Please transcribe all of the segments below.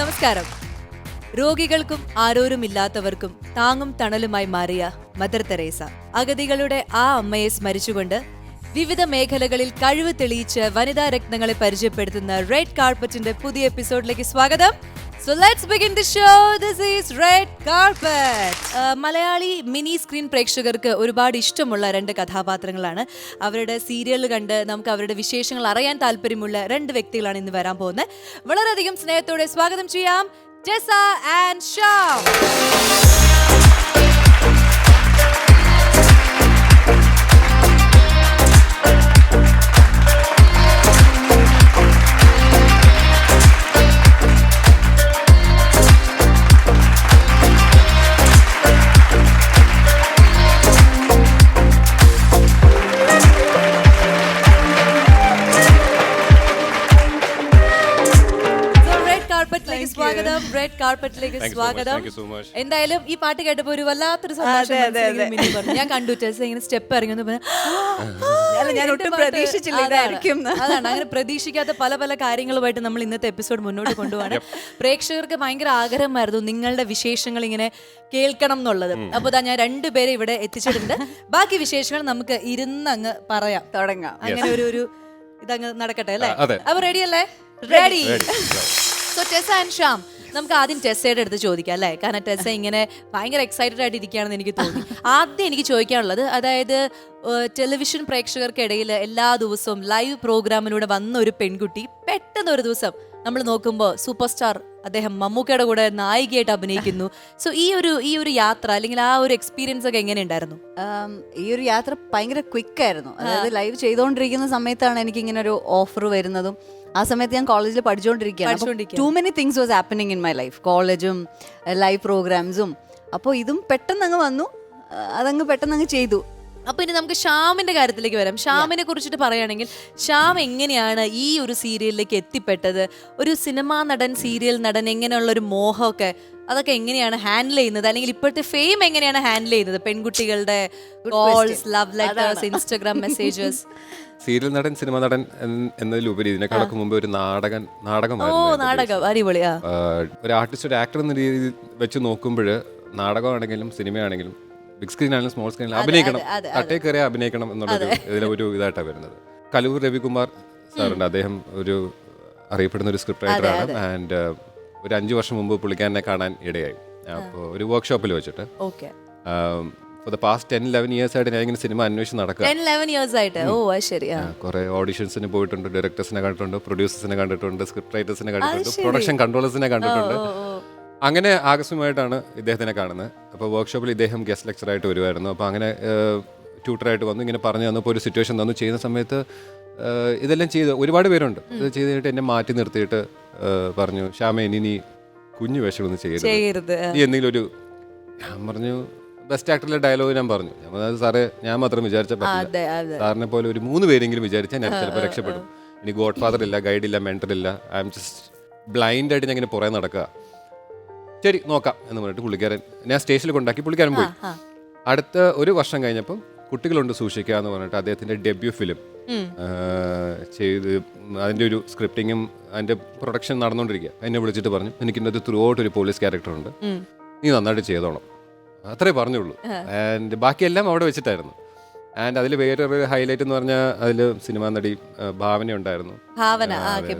നമസ്കാരം. രോഗികൾക്കും ആരോരുമില്ലാത്തവർക്കും താങ്ങും തണലുമായി മാറിയ മദർ തെരേസ. അഗതികളുടെ ആ അമ്മയെ സ്മരിച്ചുകൊണ്ട് വിവിധ മേഖലകളിൽ കഴിവ് തെളിയിച്ച് വനിതാ രത്നങ്ങളെ പരിചയപ്പെടുത്തുന്ന റെഡ് കാർപ്പറ്റിന്റെ പുതിയ എപ്പിസോഡിലേക്ക് സ്വാഗതം. So let's begin the show this is red carpet Malayali mini screen പ്രേക്ഷകർക്ക് ഒരുപാട് ഇഷ്ടമുള്ള രണ്ട് കഥാപാത്രങ്ങളാണ്. അവരുടെ സീരിയൽ കണ്ട് നമുക്ക് അവരുടെ വിശേഷങ്ങൾ അറിയാൻ താല്പര്യമുള്ള രണ്ട് വ്യക്തികളാണ് ഇന്ന് വരാൻ പോകുന്നത്. വളരെയധികം സ്നേഹത്തോടെ സ്വാഗതം ചെയ്യാം. ജസ ആൻഡ് ഷാം. Much. സ്വാഗതം. എന്തായാലും ഈ പാട്ട് കേട്ടപ്പോ ഒരു വല്ലാത്തൊരു സന്തോഷം ഞാൻ കണ്ടു ടെസ് ഇങ്ങനെ സ്റ്റെപ്പ് ഇറങ്ങി ഞാൻ ഒട്ടും പ്രതീക്ഷിച്ചില്ല അതാണ്. ഇതായിരിക്കും. അതാണ്. അങ്ങനെ പ്രതീക്ഷിക്കാത്ത പല പല കാര്യങ്ങളുമായിട്ട് നമ്മൾ ഇന്നത്തെ എപ്പിസോഡ് മുന്നോട്ട് കൊണ്ടുപോകണം പ്രേക്ഷകർക്ക് ഭയങ്കര ആഗ്രഹമായിരുന്നു നിങ്ങളുടെ വിശേഷങ്ങൾ ഇങ്ങനെ കേൾക്കണം എന്നുള്ളത്. അപ്പൊ ദാ ഞാൻ രണ്ടുപേരെ ഇവിടെ എത്തിച്ചിട്ടുണ്ട്. ബാക്കി വിശേഷങ്ങൾ നമുക്ക് ഇരുന്ന് അങ്ങ് പറയാം. തുടങ്ങാം. അങ്ങനെ ഒരു ഒരു ഇതങ്ങ് നടക്കട്ടെ അല്ലേ. അപ്പൊ റെഡി അല്ലേ? Ready so Tessa and Shyam നമുക്ക് ആദ്യം ടെസ്സയുടെ അടുത്ത് ചോദിക്കാം അല്ലേ? കാരണം ടെസ്സ ഇങ്ങനെ ഭയങ്കര എക്സൈറ്റഡ് ആയിട്ട് ഇരിക്കുകയാണെന്ന് എനിക്ക് തോന്നി. ആദ്യം എനിക്ക് ചോദിക്കാനുള്ളത് അതായത് ടെലിവിഷൻ പ്രേക്ഷകർക്കിടയിൽ എല്ലാ ദിവസവും ലൈവ് പ്രോഗ്രാമിലൂടെ വന്ന ഒരു പെൺകുട്ടി പെട്ടെന്ന് ഒരു ദിവസം നമ്മൾ നോക്കുമ്പോൾ സൂപ്പർ സ്റ്റാർ അദ്ദേഹം മമ്മൂക്കയുടെ കൂടെ നായികയായിട്ട് അഭിനയിക്കുന്നു. സോ ഈ ഒരു ഈ ഒരു യാത്ര അല്ലെങ്കിൽ ആ ഒരു എക്സ്പീരിയൻസ് ഒക്കെ എങ്ങനെ ഉണ്ടായിരുന്നു? ഈ ഒരു യാത്ര ഭയങ്കര ക്വിക്ക് ആയിരുന്നു. അതായത് ലൈവ് ചെയ്തുകൊണ്ടിരിക്കുന്ന സമയത്താണ് എനിക്ക് ഇങ്ങനെ ഒരു ഓഫർ വരുന്നതും. ആ സമയത്ത് ഞാൻ കോളേജിൽ പഠിച്ചുകൊണ്ടിരിക്കുകയാണ്. Too many things was happening in my life കോളേജും ലൈവ് പ്രോഗ്രാംസും അപ്പോൾ ഇതും പെട്ടെന്ന് അങ്ങ് വന്നു. ആ, അതങ്ങ് പെട്ടെന്ന് അങ്ങ് ചെയ്തു. അപ്പൊ ഇനി നമുക്ക് ഷ്യാമിന്റെ കാര്യത്തിലേക്ക് വരാം. ഷ്യാമിനെ കുറിച്ചിട്ട് പറയുകയാണെങ്കിൽ ഷ്യാം എങ്ങനെയാണ് ഈ ഒരു സീരിയലിലേക്ക് എത്തിപ്പെട്ടത്? ഒരു സിനിമാ നടൻ സീരിയൽ നടൻ എങ്ങനെയുള്ള ഒരു മോഹമൊക്കെ അതൊക്കെ എങ്ങനെയാണ് ഹാൻഡിൽ ചെയ്യുന്നത്? അല്ലെങ്കിൽ ഇപ്പോഴത്തെ ഫെയിം എങ്ങനെയാണ് ഹാൻഡിൽ ചെയ്യുന്നത്? പെൺകുട്ടികളുടെ calls love letters Instagram messages serial നടൻ സിനിമ നടൻ എന്നതിലുപരി ഇതിനേക്കാളൊക്കെ മുമ്പ് ഒരു നാടകൻ നാടകമായിരുന്നു ഒരു ആർട്ടിസ്റ്റ് ഒരു ആക്ടർ എന്ന രീതിയിൽ വെച്ച് നോക്കുമ്പോൾ നാടകമാണെങ്കിലും സിനിമയാണെങ്കിലും ബിഗ് സ്ക്രീൻ ആണെങ്കിലും സ്മോൾ സ്ക്രീനിലും അഭിനയിക്കണം. തട്ടേ കയറി അഭിനയിക്കണം എന്നുള്ളൊരു ഇതിലെ ഒരു ഇതായിട്ടാണ് വരുന്നത്. കലൂർ രവികുമാർ സാറുണ്ട്. അദ്ദേഹം ഒരു അറിയപ്പെടുന്ന ഒരു സ്ക്രിപ്റ്റ് റൈറ്ററാണ് ആൻഡ് ഒരു അഞ്ചു വർഷം മുമ്പ് പുള്ളിക്കാരനെ കാണാൻ ഇടയായി. അപ്പോൾ ഒരു വർക്ക്ഷോപ്പിൽ വെച്ചിട്ട്. For the past ten eleven years ആയിട്ട് ഞാൻ ഇങ്ങനെ സിനിമ അന്വേഷിച്ച് നടക്കുക. ടെൻ ലെവൻ ഇയേഴ്സ് ആയിട്ട്. ഓ അത് ശരി ആ. കുറെ ഓഡിഷൻസിന് പോയിട്ടുണ്ട് ഡയറക്ടേഴ്സിനെ കണ്ടിട്ടുണ്ട് പ്രൊഡ്യൂസേഴ്സിനെ കണ്ടിട്ടുണ്ട് സ്ക്രിപ്റ്റ് റൈറ്റേഴ്സിനെ കണ്ടിട്ടുണ്ട് പ്രൊഡക്ഷൻ കൺട്രോളേഴ്സിനെ കണ്ടിട്ടുണ്ട്. അങ്ങനെ ആകസ്മികമായിട്ടാണ് ഇദ്ദേഹത്തിനെ കാണുന്നത്. അപ്പോൾ വർക്ക്ഷോപ്പിൽ ഇദ്ദേഹം ഗസ്റ്റ് ലെക്ചറായിട്ട് വരുമായിരുന്നു അപ്പോൾ അങ്ങനെ ട്യൂട്ടറായിട്ട് വന്നു ഇങ്ങനെ പറഞ്ഞു തന്നപ്പോൾ ഒരു സിറ്റുവേഷൻ തന്നു. ചെയ്യുന്ന സമയത്ത് ഏഹ്, ഇതെല്ലാം ചെയ്ത് ഒരുപാട് പേരുണ്ട്. ഇത് ചെയ്ത് കഴിഞ്ഞിട്ട് എന്നെ മാറ്റി നിർത്തിയിട്ട് ഏഹ്, പറഞ്ഞു ശ്യാമ ഇനി നീ കുഞ്ഞു വേഷമൊന്നും ചെയ്യരുത്. ചെയ്യരുത്. നീ എന്തെങ്കിലും ഒരു ഞാൻ പറഞ്ഞു ബെസ്റ്റ് ആക്ടറിലെ ഡയലോഗ് ഞാൻ പറഞ്ഞു. ഞാൻ പറഞ്ഞു, സാറേ ഞാൻ മാത്രം വിചാരിച്ച പറ്റില്ല. അതെ അതെ. സാറിനെ പോലെ ഒരു മൂന്ന് പേരെങ്കിലും വിചാരിച്ചാൽ ഞാൻ ചിലപ്പോൾ രക്ഷപ്പെടും. ഇനി ഗോഡ് ഫാദർ ഇല്ല ഗൈഡ് ഇല്ല മെന്റർ ഇല്ല. ഐ എം ജസ്റ്റ് ബ്ലൈൻഡ് ആയിട്ട് ഞാൻ ഇങ്ങനെ പുറകെ നടക്കുക ശരി നോക്കാം എന്ന് പറഞ്ഞിട്ട് പുള്ളിക്കാരൻ ഞാൻ സ്റ്റേഷനിൽ കൊണ്ടാക്കി പുള്ളിക്കാരൻ പോയി. അടുത്ത ഒരു വർഷം കഴിഞ്ഞപ്പം കുട്ടികളുണ്ട് സൂക്ഷിക്കുക എന്ന് പറഞ്ഞിട്ട് അദ്ദേഹത്തിന്റെ ഡെബ്യൂ ഫിലിം ചെയ്ത് അതിന്റെ ഒരു സ്ക്രിപ്റ്റിങ്ങും അതിന്റെ പ്രൊഡക്ഷൻ നടന്നുകൊണ്ടിരിക്കുക എന്നെ വിളിച്ചിട്ട് പറഞ്ഞു എനിക്കിന്നത് അത് ത്രൂ ഔട്ട് ഒരു പോലീസ് ക്യാരക്ടർ ഉണ്ട്. നീ നന്നായിട്ട് ചെയ്തോണം. അത്രേ പറഞ്ഞുള്ളൂ. ആൻഡ് ബാക്കിയെല്ലാം അവിടെ വെച്ചിട്ടായിരുന്നു. ആൻഡ് അതിൽ വേറൊരു ഹൈലൈറ്റ് എന്ന് പറഞ്ഞാൽ അതിൽ സിനിമാ നടി ഭാവന ഉണ്ടായിരുന്നു. ഭാവന.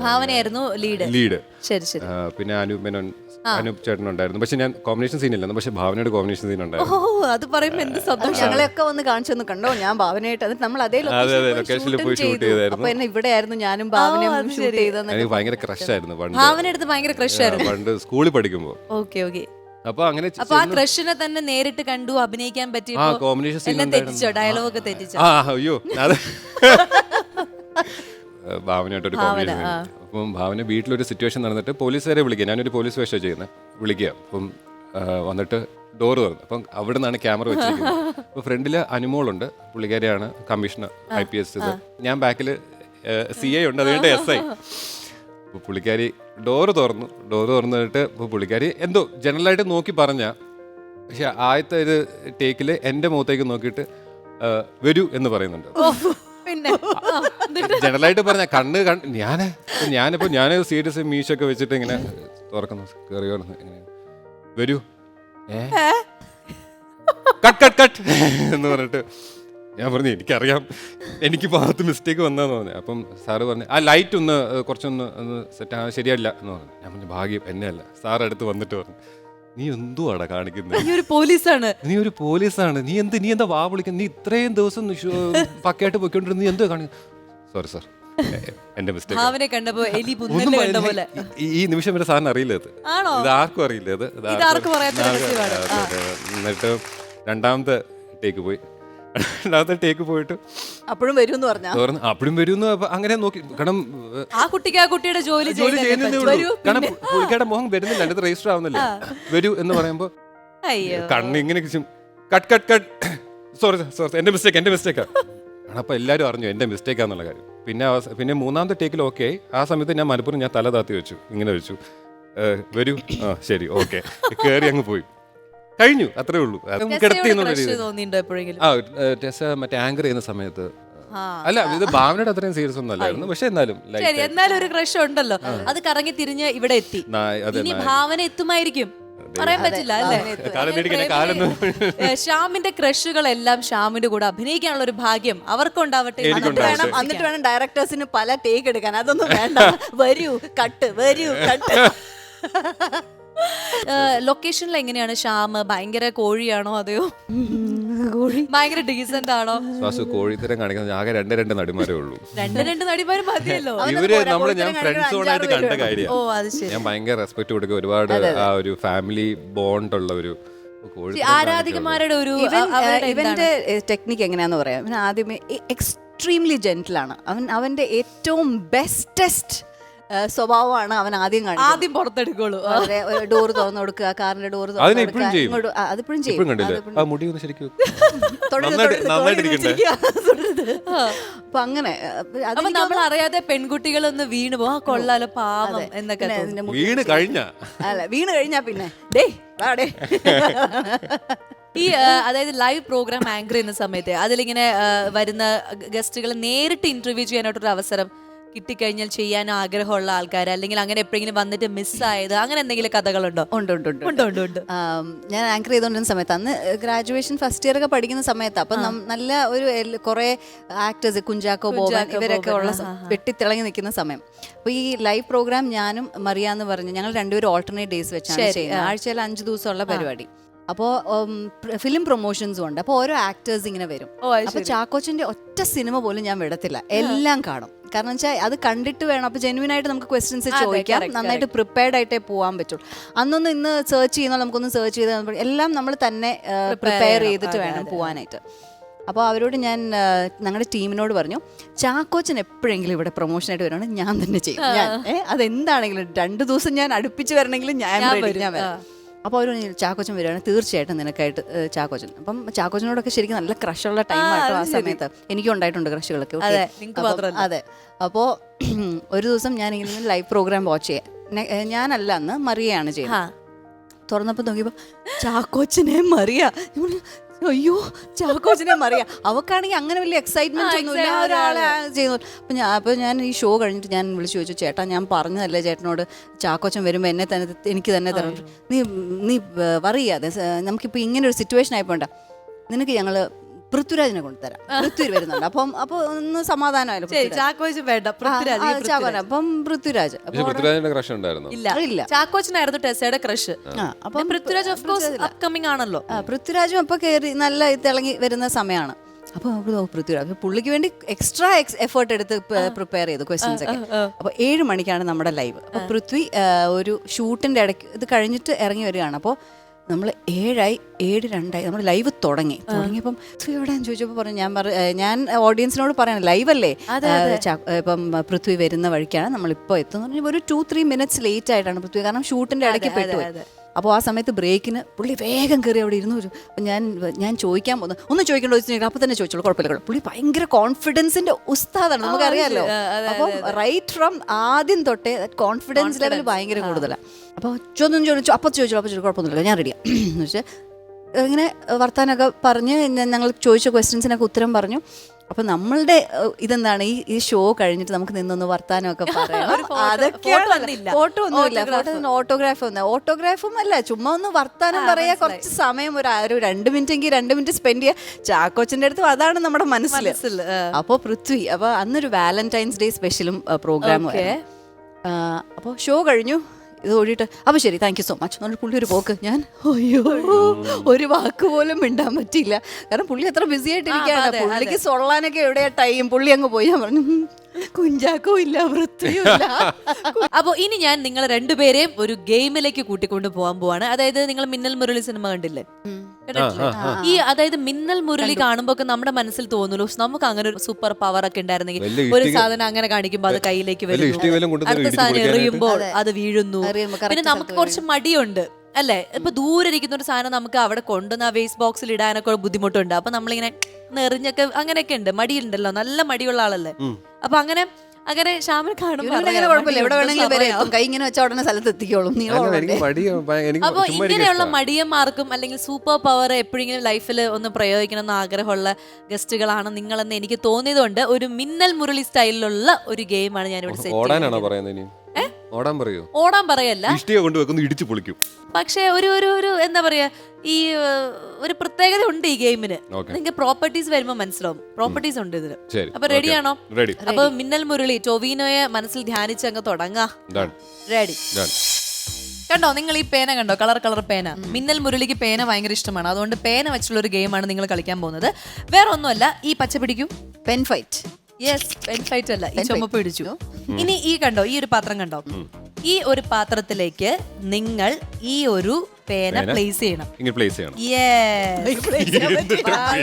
ഭാവനയായിരുന്നു ലീഡ് ലീഡ് ശരി ശരി. പിന്നെ അനൂപ് മേനോൻ അനൂപ് ചേട്ടൻ ഉണ്ടായിരുന്നു. പക്ഷെ ഞാൻ കോമ്പിനേഷൻ സീൻ ഇല്ലായിരുന്നു. പക്ഷെ ഭാവനയുടെ കോമ്പിനേഷൻ സീൻ ഓ ഉണ്ടായിരുന്നു അത് പറയുമ്പോ എന്ത് സന്തോഷം. ഞങ്ങളെയൊക്കെ വന്ന് കാണിച്ചു തന്നു. കണ്ടോ? ഞാൻ ഭാവനയായിട്ട് അത് നമ്മൾ അതേ ലൊക്കേഷനിൽ പോയി ഷൂട്ട് ചെയ്തായിരുന്നു. അപ്പൊ എന്നെ ഇവിടെ ആയിരുന്നു ഞാനും ഭാവനയും ഷൂട്ട്. എനിക്ക് ഭയങ്കര ക്രഷ് ആയിരുന്നു ഭാവന എടുത്ത് ഭയങ്കര ക്രഷ് ആയിരുന്നു. പണ്ട് സ്കൂളിൽ പഠിക്കുമ്പോൾ ഓക്കെ ഓക്കെ അപ്പൊ അങ്ങനെ അപ്പൊ ആ ക്രഷിനെ തന്നെ നേരിട്ട് കണ്ടു അഭിനയിക്കാൻ ആ പറ്റിയപ്പോ കോമ്പിനേഷൻ സീൻ തെറ്റിച്ചോ? ഡയലോഗ് തെറ്റിച്ചോ? ആ അയ്യോ അത് ഭാവനയായിട്ടൊരു കോമ്പിനേഷൻ അപ്പം ഭാവന വീട്ടിലൊരു സിറ്റുവേഷൻ നടന്നിട്ട് പോലീസുകാരെ വിളിക്കുക. ഞാനൊരു പോലീസ് വേഷം ചെയ്യുന്നത് വിളിക്കുക. അപ്പം വന്നിട്ട് ഡോർ തുറന്നു. അപ്പം അവിടെ നിന്നാണ് ക്യാമറ വെച്ചിരിക്കുന്നത്. അപ്പോൾ ഫ്രണ്ടിൽ അനുമോളുണ്ട്. പുള്ളിക്കാരിയാണ് കമ്മീഷണർ ഐ പി എസ് ഞാൻ ബാക്കിൽ സി ഐ ഉണ്ട്. അതുകൊണ്ട് എസ് ഐ പുള്ളിക്കാരി ഡോറ് തുറന്നു. ഡോറ് തുറന്നിട്ട് ഇപ്പോൾ പുള്ളിക്കാരി എന്തോ ജനറലായിട്ട് നോക്കി പറഞ്ഞ പക്ഷെ ആദ്യത്തെ ഒരു ടേക്കിൽ എന്റെ മുഖത്തേക്ക് നോക്കിയിട്ട് വരൂ എന്ന് പറയുന്നുണ്ട്. പിന്നെ. ജനറലായിട്ട് പറഞ്ഞ കണ്ണ് കണ്ണ് ഞാൻ ഞാനിപ്പോ ഞാൻ സീരിയസ് മീശൊക്കെ വെച്ചിട്ട് ഇങ്ങനെ തുറക്കുന്നു കയറി ഇങ്ങനെ. വരൂ. ഏ? കട്ട് കട്ട് കട്ട് എന്ന് പറഞ്ഞിട്ട് ഞാൻ പറഞ്ഞു എനിക്കറിയാം. എനിക്ക് ഭാഗത്ത് മിസ്റ്റേക്ക് വന്നതെന്ന് പറഞ്ഞു. അപ്പം സാറ് പറഞ്ഞു ആ ലൈറ്റ് ഒന്ന് കുറച്ചൊന്ന് ഒന്ന് സെറ്റ് ആ ശരിയല്ല എന്ന് പറഞ്ഞു. ഞാൻ പറഞ്ഞു ഭാഗ്യം എന്നെയല്ല സാർ അടുത്ത് വന്നിട്ട് പറഞ്ഞു. നീ എന്തുവാടാ കാണിക്കുന്നത് നീ ഒരു പോലീസാണ്. നീ ഒരു പോലീസാണ്. നീ എന്ത് നീ എന്താ വാ വിളിക്കുന്നത് നീ ഇത്രയും ദിവസം പക്കയായിട്ട് പോയിക്കൊണ്ടിരുന്ന നീ എന്തോ കാണിക്കുന്നു? സോറി സാർ എന്റെ മിസ്റ്റേക്ക് കണ്ടപ്പോ എലി കണ്ട പോലെ. ഈ- നിമിഷം വരെ സാറിന് അറിയില്ല ഇത്? ഇത് ആർക്കും അറിയില്ല ഇത്. എന്നിട്ട് രണ്ടാമത്തെ ടേക്ക് പോയി. രണ്ടാമത്തെ ടേക്ക് പോയിട്ട്. അപ്പോഴും വരും എന്ന് പറഞ്ഞാ? തുറന്ന് അപ്പഴും വരും അങ്ങനെ നോക്കി. കാരണം ആ കുട്ടിക്ക് ആ കുട്ടിയുടെ ജോലി ജോലി ചെയ്യുന്നതേ ഉള്ളൂ. കാരണം. പുള്ളിക്കാരുടെ മുഖം വരുന്നില്ല എന്റെ രജിസ്റ്റർ ആവുന്നില്ല. വരൂ എന്ന് പറയുമ്പോ കണ്ണ് ഇങ്ങനെ cut cut cut sorry sorry എന്റെ മിസ്റ്റേക്ക് എന്റെ മിസ്റ്റേക്കാ അപ്പൊ എല്ലാവരും അറിഞ്ഞു എന്റെ മിസ്റ്റേക്കാന്നുള്ള കാര്യം. പിന്നെ പിന്നെ മൂന്നാമത്തെ ടേക്കിൽ ഓക്കെ ആ സമയത്ത് ഞാൻ മലപ്പുറം ഞാൻ തല താത്തി വെച്ചു ഇങ്ങനെ വെച്ചു. വരൂ. ആ ശരി ഓക്കെ കേറി അങ്ങ് പോയി. കഴിഞ്ഞു അത്രേ ഉള്ളൂ. ആ മറ്റേ ആങ്കർ ചെയ്യുന്ന സമയത്ത്. അല്ല ഇത് ഭാവനയുടെ അത്രയും സീരിയസ് ഒന്നും അല്ലായിരുന്നു. പക്ഷെ എന്നാലും ശരി എന്നാലും ഒരു ക്രഷ് ഉണ്ടല്ലോ. അത് കറങ്ങി തിരിഞ്ഞ് ഇവിടെ എത്തി. ഇനി ഭാവന എത്തുമായിരിക്കും. പറയാൻ പറ്റില്ല അല്ലേ? ശ്യാമിന്റെ ക്രഷുകളെല്ലാം ശ്യാമിന്റെ കൂടെ അഭിനയിക്കാനുള്ള ഒരു ഭാഗ്യം അവർക്കുണ്ടാവട്ടെ. വേണം എന്നിട്ട് വേണം ഡയറക്ടേഴ്സിന് പല ടേക്ക് എടുക്കാൻ. അതൊന്നും വേണ്ട. വരൂ കട്ട് വരൂ കട്ട് ലൊക്കേഷനിൽ എങ്ങനെയാണ്? ശ്യാം ഭയങ്കര കോഴിയാണോ അതെയോ? കോഴി. ഭയങ്കര ഡീസന്റ് ആണോ? ശ്വാസു കോഴിത്തരം കാണിക്കുന്നത് ആകെ രണ്ട് രണ്ട് നടിമാരേ ഉള്ളൂ. രണ്ട് രണ്ട് നടിമാരും മതിയല്ലോ. ഇവർ നമ്മൾ ഞാൻ ഫ്രണ്ട്സ് ഫ്രണ്ട് കാണിക്കാൻ സോണായിട്ട് അഞ്ചാറ് കണ്ട കാര്യം ഓ അത് ശരി. ഞാൻ ഭയങ്കര റെസ്പെക്ട് കൊടുക്കുക ഒരുപാട് ആ ഒരു ഫാമിലി ബോണ്ട് ഉള്ള ഒരു കോഴി ആരാധികമാരുടെ ഒരു ഇവന്റെ? ടെക്നിക്ക് എങ്ങനെയാന്ന് പറയാം. ആദ്യമേ എക്സ്ട്രീംലി ജെന്റിലാണ് അവൻ അവന്റെ ഏറ്റവും ബെസ്റ്റസ്റ്റ് സ്വഭാവമാണ് അവൻ ആദ്യം കാണിക്കുന്നത്. ആദ്യം പുറത്തെടുക്കുള്ളൂ. ഡോർ തുറന്നു കൊടുക്കുക കാറിന്റെ ഡോർ അതിനെ ഇപ്പഴും ചെയ്യും. അതിപ്പോഴും ഇപ്പോഴും ചെയ്യും. കണ്ടില്ലേ? ആ മുടി ഒന്ന് ശരിക്കും നന്നായിട്ട് നന്നായിട്ട് ഇരിക്കണ്ടേ? തൊടരുത്. അപ്പൊ അങ്ങനെ അപ്പൊ നമ്മൾ അറിയാതെ പെൺകുട്ടികളൊന്ന് വീണു പോകും ആ കൊള്ളാലോ പാവം എന്നൊക്കെ പിന്നെ തോന്നും. വീണ് കഴിഞ്ഞ. അല്ല വീണ് കഴിഞ്ഞാ പിന്നെ. ഡേ വാടേ ഈ ആ, അതായത് ലൈവ് പ്രോഗ്രാം ആങ്കർ ചെയ്യുന്ന സമയത്ത് അതിലിങ്ങനെ ആ, വരുന്ന ഗസ്റ്റുകൾ നേരിട്ട് ഇന്റർവ്യൂ ചെയ്യാനായിട്ടൊരു അവസരം കിട്ടിക്കഴിഞ്ഞാൽ ചെയ്യാൻ ആഗ്രഹമുള്ള ആൾക്കാർ അല്ലെങ്കിൽ അങ്ങനെ എപ്പോഴെങ്കിലും വന്നിട്ട് മിസ്സായത് അങ്ങനെ എന്തെങ്കിലും കഥകളുണ്ടോ? ഉണ്ട് ഉണ്ട് ഉണ്ട് ഉണ്ട് ഉണ്ട് ഉണ്ട്. ഞാൻ ആങ്കർ ചെയ്തുകൊണ്ടിരുന്ന സമയത്ത് അന്ന് ഗ്രാജുവേഷൻ ഫസ്റ്റ് ഇയർ ഒക്കെ പഠിക്കുന്ന സമയത്ത് അപ്പൊ നല്ല ഒരു കുറേ ആക്ടേഴ്സ് കുഞ്ചാക്കോ ബോബൻ ഇവരൊക്കെ ഉള്ള. വെട്ടിത്തിളങ്ങി നിൽക്കുന്ന സമയം. അപ്പൊ ഈ ലൈവ് പ്രോഗ്രാം ഞാനും മറിയ എന്ന് പറഞ്ഞു ഞങ്ങൾ രണ്ടുപേരും ഓൾട്ടർനേറ്റ് ഡേയ്സ് വെച്ചാണ് ചെയ്യുന്നത്. ആഴ്ചയിൽ അഞ്ച് ദിവസമുള്ള പരിപാടി. അപ്പോൾ ഫിലിം പ്രൊമോഷൻസും ഉണ്ട്. അപ്പോൾ ഓരോ ആക്ടേഴ്സ് ഇങ്ങനെ വരും. അപ്പോൾ അത് ചാക്കോച്ചന്റെ ഒറ്റ സിനിമ പോലും ഞാൻ വിടത്തില്ല. എല്ലാം കാണും. കാരണം വെച്ചാൽ അത് കണ്ടിട്ട് വേണം. അപ്പൊ ജെനുവിൻ ആയിട്ട് നമുക്ക് ക്വസ്റ്റ്യൻസ് ചോദിക്കാം. നന്നായിട്ട് പ്രിപ്പയർഡ് ആയിട്ടേ പോകാൻ പറ്റുള്ളൂ. അന്നൊന്നും ഇന്ന് സെർച്ച് ചെയ്യുന്ന നമുക്കൊന്ന് സെർച്ച് ചെയ്ത് എല്ലാം നമ്മൾ തന്നെ പ്രിപ്പയർ ചെയ്തിട്ട് വേണം പോവാനായിട്ട്. പോകാനായിട്ട് അപ്പോൾ അവരോട് ഞാൻ ഞങ്ങളുടെ ടീമിനോട് പറഞ്ഞു ചാക്കോച്ചൻ എപ്പോഴെങ്കിലും ഇവിടെ പ്രൊമോഷനായിട്ട് വരുവാണെങ്കിൽ ഞാൻ തന്നെ ചെയ്യും. ഞാൻ അതെന്താണെങ്കിലും രണ്ട് ദിവസം ഞാൻ അടുപ്പിച്ച് വരണമെങ്കിലും ഞാൻ ഞാൻ വരാം. അപ്പോൾ അവർ ചാക്കോച്ചൻ വരികയാണ്. തീർച്ചയായിട്ടും നിനക്കായിട്ട് ചാക്കോച്ചൻ. അപ്പം ചാക്കോച്ചനോടൊക്കെ ശരിക്കും നല്ല ക്രഷുള്ള ടൈം ആ. സമയത്ത്. എനിക്കും ഉണ്ടായിട്ടുണ്ട് ക്രഷുകളൊക്കെ. അതെ, അപ്പോൾ ഒരു ദിവസം ഞാൻ ഇങ്ങനെ ലൈവ് പ്രോഗ്രാം വാച്ച് ചെയ്യാം. ഞാനല്ല അന്ന് മറിയയാണ് ചെയ്യുന്നത്. തുറന്നപ്പോൾ നോക്കിയപ്പോൾ ചാക്കോച്ചനെ മറിയ. അയ്യോ ചാക്കോച്ചനെ മറിയാ. അവക്കാണെങ്കിൽ അങ്ങനെ വലിയ എക്സൈറ്റ്മെന്റ് ഒന്നുമില്ല. ഒരാളെ ചെയ്യുന്നു. അപ്പൊ ഞാൻ അപ്പൊ ഞാൻ ഈ ഷോ കഴിഞ്ഞിട്ട് ഞാൻ വിളിച്ചു ചോദിച്ചു ചേട്ടാ ഞാൻ പറഞ്ഞതല്ലേ ചേട്ടനോട്? ചാക്കോച്ചൻ വരുമ്പോൾ എന്നെ തന്നെ എനിക്ക് തന്നെ തരണം. നീ നീ വറിയാതെ നമുക്കിപ്പോൾ ഇങ്ങനെ ഒരു സിറ്റുവേഷൻ ആയിപ്പോണ്ട. നിനക്ക് ഞങ്ങൾ പൃഥ്വിരാജിനെ കൊണ്ടുതരാം. പൃഥ്വി വരുന്നുണ്ട്. അപ്പം അപ്പൊ ഒന്ന് സമാധാനമായാലും. ചാക്കോച്ച് വേണ്ട. പൃഥ്വിരാജ്. അപ്പം പൃഥ്വിരാജ്. ക്രഷ് ഉണ്ടായിരുന്നു? ഇല്ല. ഇല്ല. ചാക്കോച്ചനായിരുന്നു ടെസയുടെ ക്രഷ് ആ, അപ്പം പൃഥ്വിരാജ് ഓഫ് കോഴ്സ് അപ്കമിംഗ് ആണല്ലോ. പൃഥ്വിരാജും അപ്പൊ കയറി നല്ല തിളങ്ങി വരുന്ന സമയമാണ്. അപ്പൊ നമുക്ക് പൃഥ്വിരാജ്. പുള്ളിക്ക് വേണ്ടി എക്സ്ട്രാ എക്സ് എഫേർട്ട് എടുത്ത് പ്രിപ്പയർ ചെയ്തു ക്വസ്റ്റ്യൻസ് ഒക്കെ. അപ്പൊ ഏഴ് മണിക്കാണ് നമ്മുടെ ലൈവ് അപ്പൊ പൃഥ്വി ഒരു ഷൂട്ടിന്റെ ഇടയ്ക്ക് ഇത് കഴിഞ്ഞിട്ട് ഇറങ്ങി വരികയാണ്. അപ്പോൾ നമ്മൾ ഏഴായി ഏഴ് രണ്ടായി നമ്മൾ ലൈവ് തുടങ്ങി. തുടങ്ങിയപ്പം എവിടെയാന്ന് ചോദിച്ചപ്പോൾ പറഞ്ഞു ഞാൻ പറ ഞാൻ ഓഡിയൻസിനോട് പറയണം ലൈവ് അല്ലേ? അതെ, ആ, ചാ- ഇപ്പം പൃഥ്വി വരുന്ന വഴിക്കാണ് നമ്മളിപ്പോൾ എത്തുന്നത്. ഒരു ടു ത്രീ മിനിറ്റ്സ് ലേറ്റ് ആയിട്ടാണ് പൃഥ്വി കാരണം ഷൂട്ടിന്റെ ഇടയ്ക്ക് പെട്ടു പെട്ടുപോയി. അപ്പോൾ ആ സമയത്ത് ബ്രേക്കിന് പുള്ളി വേഗം കയറി അവിടെ ഇരുന്നു അപ്പം ഞാൻ ഞാൻ ചോദിക്കാൻ പോകുന്നു. ഒന്ന് ചോദിക്കണ്ടോ ചോദിച്ചു അപ്പം തന്നെ ചോദിച്ചോളൂ കുഴപ്പമില്ല. പുള്ളി ഭയങ്കര കോൺഫിഡൻസിന്റെ ഉസ്താദാണ് നമുക്കറിയാമല്ലോ അപ്പം റൈറ്റ് ഫ്രം ആദ്യം തൊട്ടേ കോൺഫിഡൻസ് ലെവൽ ഭയങ്കര കൂടുതലാണ് അപ്പോൾ ചോദ്യം ചോദിച്ചു അപ്പം ചോദിച്ചു അപ്പം ചോദിച്ചു കുഴപ്പമൊന്നുമില്ല ഞാൻ റെഡിയാണ് എന്ന് വെച്ചാൽ ഇങ്ങനെ വർത്താനൊക്കെ പറഞ്ഞ് ഞങ്ങൾ ചോദിച്ച ക്വസ്റ്റ്യൻസിനൊക്കെ ഉത്തരം പറഞ്ഞു. അപ്പൊ നമ്മളുടെ ഇതെന്താണ്? ഈ ഈ ഷോ കഴിഞ്ഞിട്ട് നമുക്ക് നിന്നൊന്ന് വർത്താനമൊക്കെ പറയാം അതൊക്കെയാണ്. ഫോട്ടോ ഒന്നുമില്ല ഫോട്ടോ ഓട്ടോഗ്രാഫ് ഒന്നും ഓട്ടോഗ്രാഫും അല്ല ചുമ്മാ ഒന്ന് വർത്താനം പറയാ കുറച്ച് സമയം ഒരു ആ- ഒരു രണ്ട് മിനിറ്റ് എങ്കിൽ രണ്ട് മിനിറ്റ് സ്പെൻഡ് ചെയ്യുക ചാക്കോച്ചിന്റെ അടുത്തും അതാണ് നമ്മുടെ മനസ്സിൽ അപ്പോ അപ്പോൾ പൃഥ്വി അപ്പോൾ അന്നൊരു വാലന്റൈൻസ് ഡേ സ്പെഷ്യലും പ്രോഗ്രാമും അപ്പോ അപ്പോൾ ഷോ കഴിഞ്ഞു. ഇത് ഓടിയിട്ട് അപ്പോൾ ശരി താങ്ക് യു സോ മച്ച് എന്നിട്ട് പുള്ളി ഒരു പോക്ക്. ഞാൻ അയ്യോ ഒരു വാക്ക് പോലും മിണ്ടാൻ പറ്റിയില്ല. കാരണം പുള്ളി അത്ര ബിസി ആയിട്ടിരിക്കുകയാണ്. പുള്ളിക്ക് സൊള്ളാനൊക്കെ എവിടെയാ ടൈം പുള്ളി അങ്ങ് പോയി. ഞാൻ പറഞ്ഞു "ഉം, കുഞ്ചാക്കോ ഇല്ല വൃത്തിയും ഇല്ല. അപ്പൊ ഇനി ഞാൻ നിങ്ങൾ രണ്ടുപേരെയും ഒരു ഗെയിമിലേക്ക് കൂട്ടിക്കൊണ്ട് പോകാൻ പോവാണ്. അതായത് നിങ്ങൾ മിന്നൽ മുരളി സിനിമ കണ്ടില്ലേ? കണ്ടിട്ടില്ലേ? ഈ അതായത് മിന്നൽ മുരളി കാണുമ്പോ ഒക്കെ നമ്മുടെ മനസ്സിൽ തോന്നുന്നു "ഉസ്, നമുക്ക് അങ്ങനെ ഒരു സൂപ്പർ പവർ ഒക്കെ ഉണ്ടായിരുന്നെങ്കിൽ ഒരു ഇഷ്ടിക- സാധനം അങ്ങനെ കാണിക്കുമ്പോ അത് കയ്യിലേക്ക് വരും വരുന്നു. കൊണ്ടുവന്ന് അടുത്ത ഇടിച്ച് സാധനം പൊളിക്കാനായിട്ട്. എറിയുമ്പോൾ അത്. വീഴുന്നു. correct പിന്നെ നമുക്ക് കുറച്ച് മടിയുണ്ട്. അല്ലേ? ഇപ്പൊ ദൂരെ ഇരിക്കുന്ന ഒരു സാധനം നമുക്ക് അവിടെ കൊണ്ടുവന്ന് ആ വേസ്റ്റ് ബോക്സിൽ ഇടാനൊക്കെ ബുദ്ധിമുട്ടുണ്ട്. അപ്പൊ നമ്മളിങ്ങനെ നെറിഞ്ഞൊക്കെ അങ്ങനെയൊക്കെ ഉണ്ട്. മടിയുണ്ടല്ലോ. നല്ല മടിയുള്ള ആളല്ലേ? അപ്പൊ അങ്ങനെ അങ്ങനെ ശ്യാമിൽ കാണുമ്പോൾ കൈ ഇങ്ങനെ വെച്ച ഉടനെ സ്ഥലത്ത് എത്തിക്കോളും. അപ്പൊ ഇങ്ങനെയുള്ള മടിയന്മാർക്കും അല്ലെങ്കിൽ സൂപ്പർ പവർ എപ്പോഴെങ്കിലും ലൈഫിൽ ഒന്ന് പ്രയോഗിക്കണം എന്ന് ആഗ്രഹമുള്ള ഗസ്റ്റുകളാണ് നിങ്ങളെന്ന് എനിക്ക് തോന്നിയതുകൊണ്ട് ഒരു മിന്നൽ മുരളി സ്റ്റൈലിലുള്ള ഒരു ഗെയിമാണ് ഞാൻ ഇവിടെ ഓടാനാണോ സെറ്റ് പറയുന്നത് ഇനി? ഓടാൻ പറയോ? ഓടാൻ പറയല്ല. ഇഷ്ടിക കൊണ്ടുവെക്കുന്നു ഇടിച്ചു പൊളിക്കും. പക്ഷേ ഒരു ഒരു ഒരു എന്താ പറയാ ഈ ഏഹ്, ഒരു പ്രത്യേകത ഉണ്ട് ഈ ഗെയിമിന്. Okay. നിങ്ങൾക്ക് പ്രോപ്പർട്ടീസ് വരുമ്പോൾ മനസ്സിലാവും. പ്രോപ്പർട്ടീസ് ഉണ്ട് ഇതിന് ശരി. അപ്പൊ റെഡിയാണോ റെഡി അപ്പൊ മിന്നൽ മുരളി ടൊവീനോയെ മനസ്സിൽ ധ്യാനിച്ച് അങ്ങ് തുടങ്ങാ. ഡൺ റെഡി ഡൺ കണ്ടോ നിങ്ങൾ ഈ പേന കണ്ടോ? കളർ കളർ പേന. മിന്നൽ മുരളിക്ക് പേന ഭയങ്കര ഇഷ്ടമാണ്. അതുകൊണ്ട് പേന വെച്ചുള്ള ഒരു ഗെയിമാണ് നിങ്ങൾ കളിക്കാൻ പോകുന്നത്. വേറെ ഒന്നുമല്ല ഈ പച്ച പിടിക്കൂ? Pen fight yes pen fight അല്ല. ഈ ചുമപ്പ് പിടിച്ചു. ഇനി ഈ കണ്ടോ ഈ ഒരു പാത്രം കണ്ടോ? ഈ ഒരു പാത്രത്തിലേക്ക് നിങ്ങൾ ഈ ഒരു പേന? പ്ലേസ് ചെയ്യണം. ഇങ്ങനെ പ്ലേസ് ചെയ്യണം.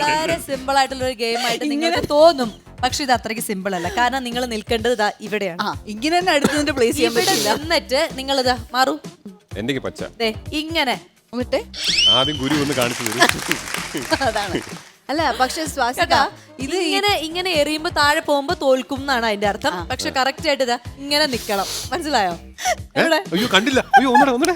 വളരെ സിമ്പിൾ ആയിട്ടുള്ള ഒരു ഗെയിം ആയിട്ട് നിങ്ങൾക്ക് തോന്നും. പക്ഷെ ഇത് അത്രയ്ക്ക് സിമ്പിൾ അല്ല. കാരണം നിങ്ങൾ നിൽക്കേണ്ടത് ഇതാ ഇവിടെയാണ്. ഇങ്ങനെ തന്നെ അടുത്ത് പ്ലേസ് ചെയ്യാൻ പറ്റില്ല. എന്നിട്ട് നിങ്ങൾ ഇതാ മാറൂ. എന്തെങ്കിലും പച്ച. ദേ ഇങ്ങനെ. ആദ്യം ഗുരു ഒന്ന് കാണിച്ചു തരും. അതാണ്. അല്ല പക്ഷെ സ്വാസിക കേട്ടാ? ഇത് ഇങ്ങനെ ഇങ്ങനെ എറിയുമ്പോ താഴെ പോകുമ്പോ തോൽക്കും എന്നാണ് അതിന്റെ അർത്ഥം. പക്ഷെ കറക്റ്റ് ആയിട്ട് ഇതാ ഇങ്ങനെ നിക്കണം. മനസ്സിലായോ? അയ്യോ കണ്ടില്ല. അയ്യോ ഒന്നടെ ഒന്നടെ.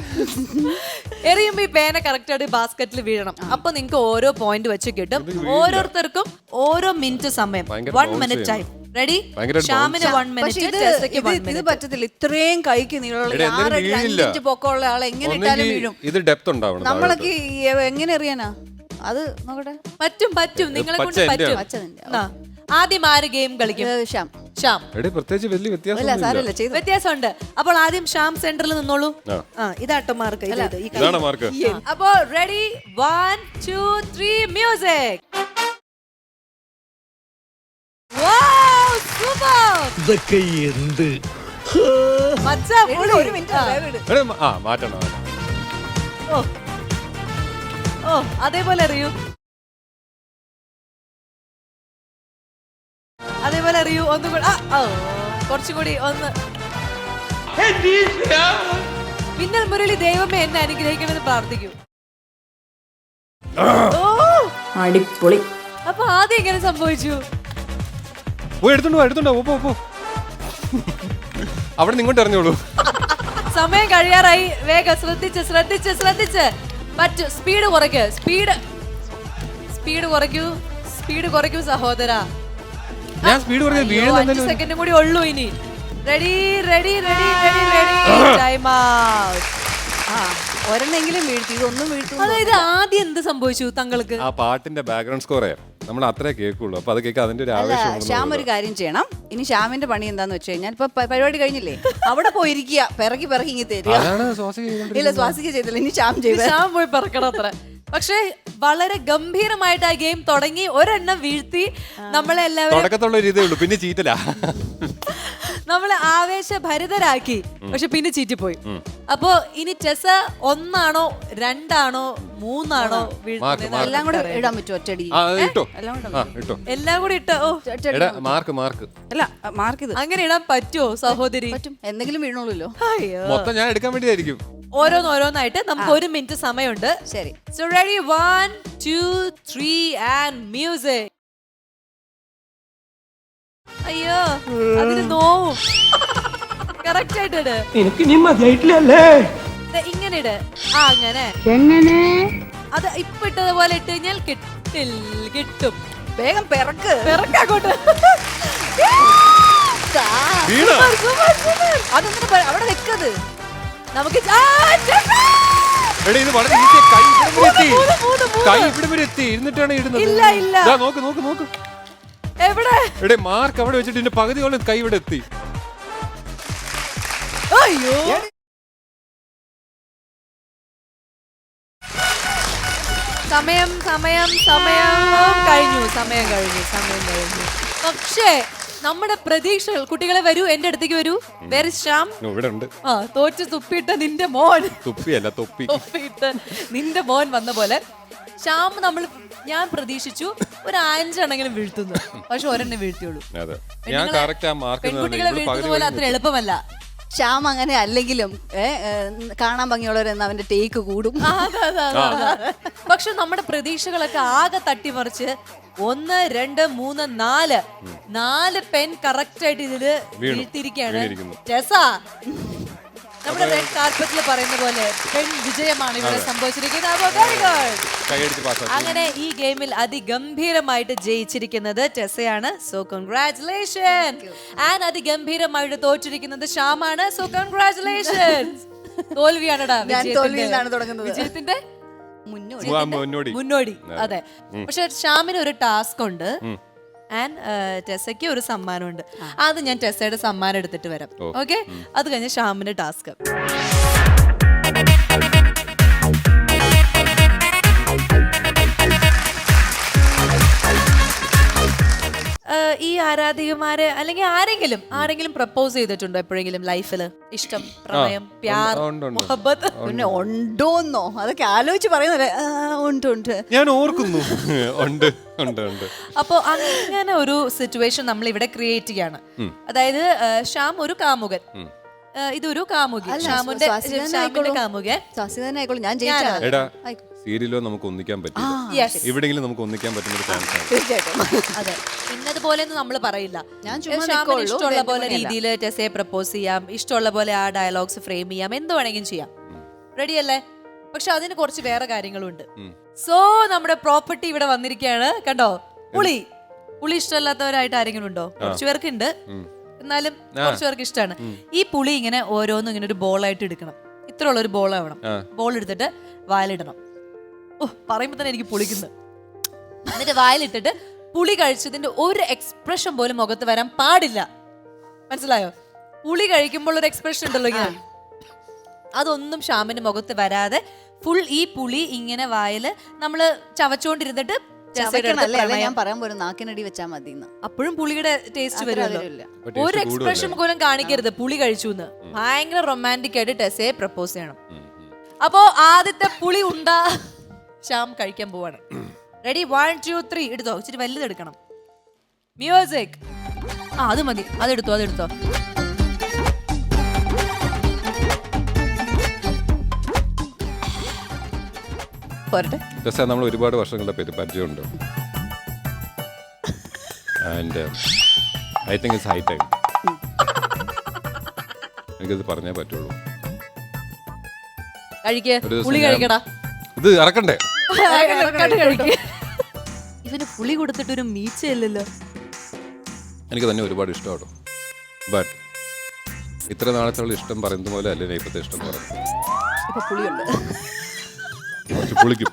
എറിയുമ്പോ ഈ പേന കറക്റ്റ് ആയിട്ട് ബാസ്ക്കറ്റിൽ വീഴണം. അപ്പൊ നിങ്ങക്ക് ഓരോ പോയിന്റ് വെച്ച് കിട്ടും. ഓരോരുത്തർക്കും ഓരോ മിനിറ്റ് സമയം. ഭയങ്കര one bounce minute time ready ഭയങ്കരമായിട്ട് ഷ്യാമിന് വൺ പക്ഷെ ഇത് മിനിറ്റ് ഇത് ഇത് മിനിറ്റ് പറ്റത്തില്ല. ഇത്രയും കൈക്ക് നീളമുള്ള എടാ, എന്തായാലും ആറടി വീഴില്ല. അഞ്ചിഞ്ച് പൊക്കമുള്ള ആളെ എങ്ങനെ ഇട്ടാലും ഒന്നെങ്കിൽ വീഴും. ഇത് ഡെപ്ത് ഉണ്ടാവണം നമ്മളൊക്കെ ഈ എങ്ങനെ അറിയാനാ അത് നോക്കട്ടെ പറ്റും പറ്റും നിങ്ങളെ പച്ച കൊണ്ട്. പറ്റും പച്ച നിന്റെ. ആ. ആദ്യം ആര് ഗെയിം കളിക്കും ഇത് ശ്യാം ശ്യാം എടേ പ്രത്യേകിച്ച് വലിയ അല്ല വ്യത്യാസം സാരമില്ല ചെയ്തു വ്യത്യാസമുണ്ട് അപ്പോൾ ആദ്യം ശ്യാം സെന്ററിൽ നിന്നോളൂ ആ. ആ ഇതാട്ടോ മാർക്ക് ഇത് ഇത്. ഈ കൈ. ഇതാണ് മാർക്ക് അപ്പോ ready one two three music ഇതൊക്കെ എന്ത് ഒരു മിനിറ്റ്. എടേ, ആ മാറ്റണം മാറ്റണം. ഓ ഓ അതേപോലെ അറിയൂ അതേപോലെ അറിയൂ ഒന്നും കൂടെ കുറച്ചും കൂടി ഒന്ന്. മിന്നൽ മുരളി ദൈവമേ എന്നെ അനുഗ്രഹിക്കണമെന്ന് പ്രാർത്ഥിക്കൂ. അടിപൊളി. അപ്പൊ ആദ്യം എങ്ങനെ സംഭവിച്ചു. പോയി എടുത്തോണ്ട് പോ എടുത്തോണ്ട് പോ, പോ പോ. അവിടെ നിങ്ങോട്ട് ഇറങ്ങിയോളൂ. സമയം കഴിയാറായി. വേഗം ശ്രദ്ധിച്ച് ശ്രദ്ധിച്ച് ശ്രദ്ധിച്ച്. പറ്റു. സ്പീഡ് കുറയ്ക്ക്. സ്പീഡ്. സ്പീഡ് കുറയ്ക്കൂ. സ്പീഡ് കുറയ്ക്കൂ സഹോദര. ഞാൻ സ്പീഡ് വീഴുന്ന സെക്കൻഡ് കൂടി ഉള്ളൂ ഇനി. Ready ready ready ready ready time out ആ. ഒരെണ്ണെങ്കിലും വീഴ്ത്തി ഇതൊന്നും വീഴ്ത്തു അതായത് ആദ്യം എന്ത് സംഭവിച്ചു തങ്ങൾക്ക്? ആ പാട്ടിന്റെ ബാക്ക്ഗ്രൗണ്ട് സ്കോർ നമ്മൾ അത്രേ കേൾക്കുള്ളൂ. അപ്പൊ അത് കേൾക്കാൻ അതിന്റെ ഒരു അല്ല ആവേശം ശ്യാം ഒരു കാര്യം ചെയ്യണം. ഇനി ശ്യാമിന്റെ പണി എന്താന്ന് വെച്ച് കഴിഞ്ഞാൽ ഇപ്പൊ പ- പരിപാടി കഴിഞ്ഞില്ലേ? അവിടെ പോയിരിക്കുക. പിറകി പിറകി ഇങ്ങി തരിക. അതാണ് ശ്വാസം. ഇല്ല സ്വാസിക ചെയ്തില്ല. ഇനി ശ്യാം ചെയ്ത് ശ്യാം പോയി പറക്കണം അത്ര. പക്ഷെ വളരെ ഗംഭീരമായിട്ട് ആ ഗെയിം തുടങ്ങി ഒരെണ്ണം വീഴ്ത്തി. നമ്മളെല്ലാവരും തുടക്കത്തുള്ള ഒരു ഇതേ ഉള്ളൂ പിന്നെ ചീറ്റല. നമ്മളെ ആവേശഭരിതരാക്കി പക്ഷെ പിന്നെ ചീറ്റിപ്പോയി. അപ്പോ ഇനി ചെസ് ഒന്നാണോ രണ്ടാണോ മൂന്നാണോ മാർക്ക്. എല്ലാം കൂടെ ഇടാൻ പറ്റുമോ ഒറ്റടി ആ അത് ഇട്ടോ. എല്ലാം കൂടെ ആ ഇട്ടോ. എല്ലാം കൂടി ഇട്ടോ. ഓ ഒറ്റടി എടാ മാർക്ക് മാർക്ക്. അല്ല മാർക്ക് ഇത്. അങ്ങനെ ഇടാൻ പറ്റുമോ സഹോദരി? പറ്റും. എന്തെങ്കിലും വീണോളൂല്ലോ. അയ്യോ. മൊത്തം ഞാൻ എടുക്കാൻ വേണ്ടിയായിരിക്കും ഓരോന്ന് ഓരോന്നായിട്ട് നമുക്ക് ഒരു മിനിറ്റ് സമയമുണ്ട്. ശരി. So ready one two three and music അയ്യോ അതിന് നോവും. കറക്റ്റ് ആയിട്ട് ഇട്. എനിക്ക് നീ മതിയായിട്ടില്ലല്ലേ? ഇങ്ങനെ ഇട്. ആ അങ്ങനെ. എങ്ങനെ? അത് ഇപ്പൊ ഇട്ടതുപോലെ ഇട്ട് കഴിഞ്ഞാൽ കിട്ടിൽ കിട്ടും. വേഗം പിറക്ക്. ഇറങ്ങാങ്ങോട്ട് വീണ? അതൊന്നിട്ട് പ- അവിടെ വെക്കത്? നമുക്ക് ഇത് വളരെ ഈസി കൈ ഇവിടെ വരെ എത്തി. കൈ ഇവിടെ വരെ എത്തി. ഇരുന്നിട്ടാണ് ഇടുന്നത്. ഇല്ല, ഇല്ല. ദാ, നോക്ക് നോക്ക് നോക്ക്. എവിടെ? എടേ മാർക്ക് അവിടെ വെച്ചിട്ട് ഇതിന്റെ പകുതിയോളം കൈ ഇവിടെ എത്തി. അയ്യോ. സമയം സമയം സമയം. കഴിഞ്ഞു. സമയം കഴിഞ്ഞു സമയം കഴിഞ്ഞു. പക്ഷേ നമ്മുടെ പ്രതീക്ഷകൾ. കുട്ടികളെ വരൂ എന്റെ അടുത്തേക്ക് വരൂ. വേറെ ശ്യാം? ഇവിടെ ഉണ്ട്. ആ തോറ്റ് തുപ്പിട്ട നിന്റെ മോൻ. തുപ്പിയല്ല തൊപ്പി. തുപ്പിയിട്ട് നിന്റെ മോൻ വന്ന പോലെ. ശ്യാം നമ്മൾ ഞാൻ പ്രതീക്ഷിച്ചു ഒരു അഞ്ചെണ്ണെങ്കിലും വീഴ്ത്തുന്നു. പക്ഷെ ഒരെണ്ണം വീഴ്ത്തിയുള്ളൂ. ഞാൻ കറക്റ്റ് ആ മാർക്ക് പെൺകുട്ടികളെ വീഴ്ത്തുന്ന പോലെ അത്ര എളുപ്പമല്ല. ശ്യാം അങ്ങനെ അല്ലെങ്കിലും കാണാൻ ഭംഗിയുള്ളവരെന്ന് അവന്റെ ടേക്ക് കൂടും. പക്ഷെ നമ്മുടെ പ്രതീക്ഷകളൊക്കെ ആകെ തട്ടിമറിച്ച് ഒന്ന് രണ്ട് മൂന്ന് നാല്. നാല് പെൻ കറക്റ്റ് ആയിട്ട് ഇതിൽ. വീഴ്ത്തിയിരിക്കുകയാണ്. ടെസ നമ്മുടെ റെഡ് കാർപ്പറ്റിൽ പറയുന്ന പോലെ പെൺ വിജയമാണ് ഇവിടെ സംഭവിച്ചിരിക്കുന്നത്. അങ്ങനെ ഈ ഗെയിമിൽ അതിഗംഭീരമായിട്ട് ജയിച്ചിരിക്കുന്നത് ടെസയാണ് സോ കൺഗ്രാറ്റുലേഷൻ ആൻഡ് അതിഗംഭീരമായിട്ട് തോറ്റിരിക്കുന്നത് ശ്യാമാണ്. സോ കൺഗ്രാറ്റുലേഷൻ തോൽവിയാണടാ വിജയത്തിന്റെ. മുന്നോടി. മുന്നോടി. അതെ. പക്ഷെ ശ്യാമിന് ഒരു ടാസ്ക് ഉണ്ട്. ആൻഡ് ടെസയ്ക്ക് ഒരു സമ്മാനമുണ്ട്. അത് ഞാൻ ടെസയുടെ സമ്മാനം എടുത്തിട്ട് വരാം. ഓക്കെ? അത് കഴിഞ്ഞ് ഷാമിന്റെ ടാസ്ക്. ഈ ആരാധികമാരെ അല്ലെങ്കിൽ ആരെങ്കിലും ആരെങ്കിലും പ്രപ്പോസ് ചെയ്തിട്ടുണ്ടോ എപ്പോഴെങ്കിലും ലൈഫിൽ ഇഷ്ടം പ്രണയം പ്യാർ മുഹബത്ത്? പിന്നെ ഉണ്ടോന്നോ? അതൊക്കെ ആലോചിച്ച് പറയുന്നല്ലേ. ഉണ്ട് ഉണ്ട്. ഞാൻ ഓർക്കുന്നു. ഉണ്ട് ഉണ്ട് ഉണ്ട്. അപ്പോ അങ്ങനെ ഒരു സിറ്റുവേഷൻ നമ്മൾ ഇവിടെ ക്രിയേറ്റ് ചെയ്യാണ് അതായത് ഷ്യാം ശ്യാം ഒരു കാമുകൻ. ഇതൊരു കാമുകി. ശ്യാമിന്റെ കാമുകൻ. സസി തന്നെ ഞാൻ ജയിച്ചാ? എടാ സീരിയലോ നമുക്ക് ഒന്നിക്കാൻ പറ്റും എവിടെങ്കിലും എവിടെയെങ്കിലും നമുക്ക് ഒന്നിക്കാൻ പറ്റുന്ന ഒരു ചാൻസ് ആണ്. തീർച്ചയായിട്ടും. അതെ. ഇന്നതുപോലെ നമ്മൾ പറയില്ല. ഞാൻ ചുമ്മാ നിൽക്കുള്ളൂ, ഇഷ്ടമുള്ള പോലെ രീതിയിൽ ടെസയെ പ്രപ്പോസ് ചെയ്യാം. ഇഷ്ടമുള്ള പോലെ ആ ഡയലോഗ്സ് ഫ്രെയിം ചെയ്യാം. എന്ത് വേണമെങ്കിലും ചെയ്യാം. റെഡി അല്ലേ? പക്ഷെ അതിന് കുറച്ച് വേറെ കാര്യങ്ങളുണ്ട്. സോ നമ്മുടെ പ്രോപ്പർട്ടി ഇവിടെ വന്നിരിക്കുകയാണ്. കണ്ടോ? പുളി. പുളി ഇഷ്ടമല്ലാത്തവരായിട്ട് ആരെങ്കിലും ഉണ്ടോ? കുറച്ച് പേർക്ക് ഉണ്ട് എന്നാലും കുറച്ച് പേർക്ക് ഇഷ്ടമാണ് ഈ പുളി ഇങ്ങനെ ഓരോന്നും ഇങ്ങനെ ഒരു ബോളായിട്ട് എടുക്കണം. ഇത്രയുള്ള ഒരു ബോൾ ആവണം ബോൾ എടുത്തിട്ട് വായിലിടണം. ഓ പറയുമ്പോ തന്നെ എനിക്ക് പുളിക്കുന്നു. എന്നിട്ട് വായിലിട്ടിട്ട് പുളി കഴിച്ചതിന്റെ ഒരു എക്സ്പ്രഷൻ പോലും മുഖത്ത് വരാൻ പാടില്ല. മനസ്സിലായോ? പുളി കഴിക്കുമ്പോൾ ഒരു എക്സ്പ്രഷൻ ഉണ്ടല്ലോ ഇങ്ങനെ. അതൊന്നും ഷ്യാമിന്റെ മുഖത്ത് വരാതെ ഫുൾ ഈ പുളി ഇങ്ങനെ വായിൽ നമ്മൾ ചവച്ചോണ്ടിരുന്നിട്ട് ജസയുടെ അടുത്ത് ചവയ്ക്കണല്ലേ അല്ലേ ഞാൻ പറയാൻ പോലും നാക്കിനടി വെച്ചാ മതി അപ്പോഴും പുളിയുടെ ടേസ്റ്റ് വരുമല്ലോ. ഒരു എക്സ്പ്രഷൻ പോലും കാണിക്കരുത്. പുളി കഴിച്ചു എന്ന് ഭയങ്കര റൊമാന്റിക് ആയിട്ട് ടെസയെ പ്രപ്പോസ് ചെയ്യണം. അപ്പോ ആദ്യത്തെ പുളി ഉണ്ടാ. ശ്യാം കഴിക്കാൻ പോവാണ്. റെഡി വൺ ടു ത്രീ എടുത്തോ. ഇച്ചിരി വലുതെടുക്കണം. മ്യൂസിക് ആ അത് മതി. അതെടുത്തോ അതെടുത്തോ. പോരട്ടെ രസം നമ്മൾ ഒരുപാട് വർഷങ്ങളുടെ പേര് പരിചയമുണ്ട്. And I think it's high time എനിക്കത് പറഞ്ഞേ പറ്റുള്ളൂ. കഴിക്ക്. ഒരു ദിവസം പുളി ഞാൻ- കഴിക്കടാ. ഇത് ഇറക്കണ്ടേ കണ്ട് കഴിക്ക്. ഇവന് പുളി കൊടുത്തിട്ട് ഒരു മീച്ചയില്ലല്ലോ. എനിക്ക് തന്നെ ഒരുപാട് ഇഷ്ടമാണ് ബട്ട് ഇത്ര നാളത്തുള്ള ഇഷ്ടം പറയുന്നത് പോലെ അല്ലേ ഇപ്പത്തെ ഇപ്പോഴത്തെ ഇഷ്ടം പറയുന്നത്? ഇപ്പൊ പുളിയുണ്ട്. കുറച്ച് കുളിക്കും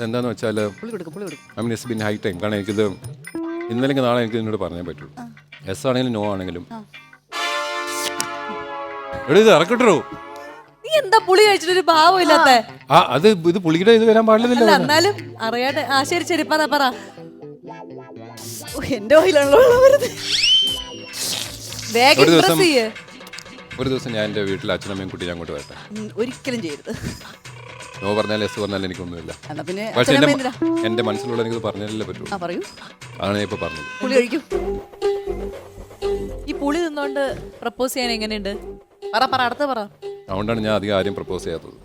എന്താന്ന് വെച്ചാൽ പുളി കൊടുക്കും പുളി കൊടുക്കും. I mean it's been high time കാരണം എനിക്കിത് ഇന്നലെങ്കിൽ നാളെ എനിക്ക് ഇതിനോട് പറഞ്ഞേ പറ്റുള്ളൂ. എസ് ആണെങ്കിലും നോ ആണെങ്കിലും. എടാ ഇത് ഇറക്കട്ടോ നീ എന്താ പുളി കഴിച്ചിട്ട് ഒരു ഭാവം ഇല്ലാത്ത? ആ അത് ഇത് പുളിയുടെ ഇത് വരാൻ പാടില്ലല്ലോ അല്ല എന്നാലും അറിയാതെ ആ ശരി ശരി പറ പറ. ഓ, എന്റെ ഓയിലാണല്ലോ വരുന്നത് വേഗം ഒരു ദിവസം- ഇംപ്രസ് ചെയ്യ്. ഒരു ദിവസം ഞാൻ എന്റെ വീട്ടിൽ അച്ഛനമ്മയും കുട്ടി ഞാൻ അങ്ങോട്ട് വരട്ടെ. ഉം, ഒരിക്കലും ചെയ്യരുത്. നോ പറഞ്ഞാൽ എസ് പറഞ്ഞാൽ എനിക്കൊന്നുമില്ല. എന്നാ പിന്നെ പക്ഷെ എന്റെ എന്തിനാ? എന്റെ മനസ്സിലുള്ള എനിക്ക് പറഞ്ഞാലേ പറ്റുള്ളൂ ആ പറയൂ. അതാണ് ഞാൻ ഇപ്പോൾ പറഞ്ഞത്. പുളി കഴിക്കും ഈ പുളി നിന്നോണ്ട് പ്രപ്പോസ് ചെയ്യാൻ എങ്ങനെയുണ്ട്? പറ പറ അടുത്ത പറ. അതുകൊണ്ടാണ് ഞാൻ അധികം ആരും പ്രപ്പോസ് ചെയ്യാത്തത്.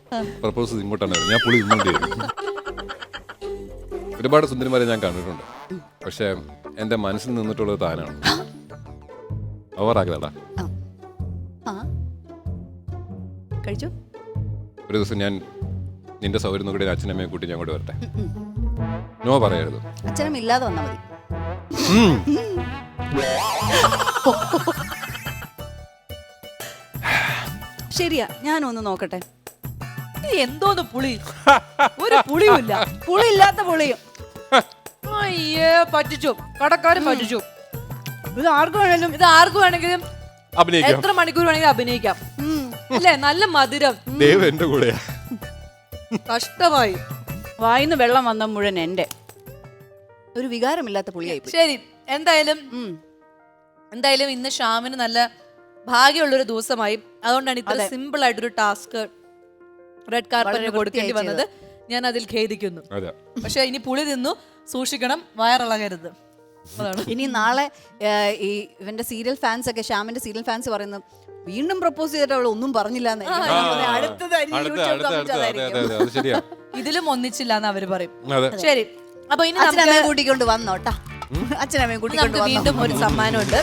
പ്രപ്പോസ് ഇങ്ങോട്ടാണ് വരുന്നത്. ഞാൻ പുളി ഇങ്ങോട്ടായിരുന്നു ഒരുപാട് സുന്ദരിമാരെ ഞാൻ കണ്ടിട്ടുണ്ട്. പക്ഷേ എന്റെ മനസ്സിൽ നിന്നിട്ടുള്ളത് താനാണ്. ആ. കഴിച്ചു? ഒരു ദിവസം ഞാൻ നിന്റെ സൗകര്യം കൂടി അച്ഛനമ്മയെ കൂട്ടി ഞാൻ അങ്ങോട്ട് വരട്ടെ. നോ പറയരുത്. അച്ഛനും ഇല്ലാതെ വന്നാൽ മതി ശരിയാ ഞാനൊന്ന് നോക്കട്ടെ. ഇത് എന്തോന്ന് പുളി? ഒരു പുളിയുമില്ല. പുളിയില്ലാത്ത പുളിയും. അയ്യേ പറ്റിച്ചു. കടക്കാരൻ പറ്റിച്ചു. ഇത് ആർക്കും വേണമെങ്കിലും ഇത് ആർക്കും വേണമെങ്കിലും അഭിനയിക്കാം. എത്ര മണിക്കൂർ വേണമെങ്കിലും അഭിനയിക്കാം. അല്ലേ നല്ല മധുരം. ദൈവം എന്റെ കൂടെയാ. കഷ്ടമായി. വായിന്ന് വെള്ളം വന്ന മുഴുവൻ എന്റെ. ഒരു വികാരമില്ലാത്ത പുളിയായി പോയി. ശരി. എന്തായാലും ഉം. എന്തായാലും ഇന്ന് ഷാമിന് നല്ല ഭാഗ്യമുള്ളൊരു ദിവസമായി. അതുകൊണ്ടാണ് ഇത്ര സിമ്പിൾ ആയിട്ടൊരു ടാസ്ക് റെഡ് കാർപ്പറ്റിന് വളരെ കൊടുക്കേണ്ടി വൃത്തിയായി വന്നത്. ഞാൻ അതിൽ ഖേദിക്കുന്നു. അതെ. പക്ഷെ ഇനി പുളി തിന്നു സൂക്ഷിക്കണം വയറിളകരുത്. അതാണ്. ഇനി നാളെ ഏഹ്, ഈ ഇവന്റെ സീരിയൽ ഫാൻസ് ഒക്കെ ശ്യാമിന്റെ സീരിയൽ ഫാൻസ് പറയുന്നു വീണ്ടും പ്രപ്പോസ് ചെയ്തിട്ട് അവൾ ഒന്നും പറഞ്ഞില്ല ഇതിലും ഒന്നിച്ചില്ല എന്ന് അവർ പറയും. ശരി. അപ്പൊ ഇനി അച്ഛനമ്മയെ കൂട്ടിക്കൊണ്ട് വന്നോട്ടാ അച്ഛനമ്മയെ കൂട്ടിക്കൊണ്ട് വീണ്ടും ഒരു സമ്മാനമുണ്ട്.